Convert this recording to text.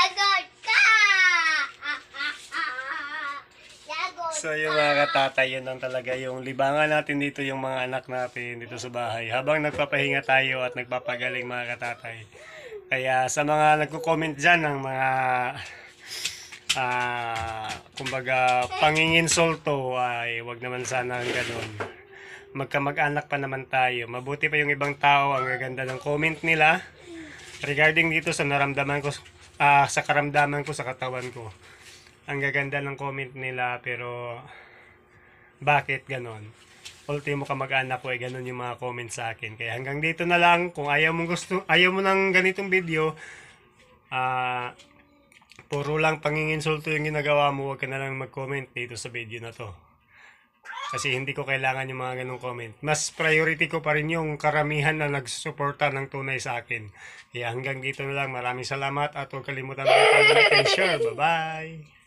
Lagot ka! Ah, ah, ah. So yung mga katatay, yun lang talaga yung libangan natin dito yung mga anak natin dito sa bahay. Habang nagpapahinga tayo at nagpapagaling mga katatay. Kaya sa mga nagko-comment dyan ng mga ah, kumbaga panginginsulto ay wag naman sana ang ganun. Magkamag-anak pa naman tayo. Mabuti pa yung ibang tao ang gaganda ng comment nila regarding dito sa naramdaman ko ah, sa karamdaman ko sa katawan ko. Ang gaganda ng comment nila pero bakit ganon? Ultimo ka mag-anak ko ay ganon yung mga comment sa akin. Kaya hanggang dito na lang kung ayaw mo gusto ayaw mo ng ganitong video ah puro lang panginginsulto yung ginagawa mo, huwag ka na lang mag-comment dito sa video na to. Kasi hindi ko kailangan yung mga ganong comment. Mas priority ko pa rin yung karamihan na nagsusuporta ng tunay sa akin. Kaya hanggang dito na lang. Maraming salamat at huwag kalimutan mag-like and share. Bye-bye!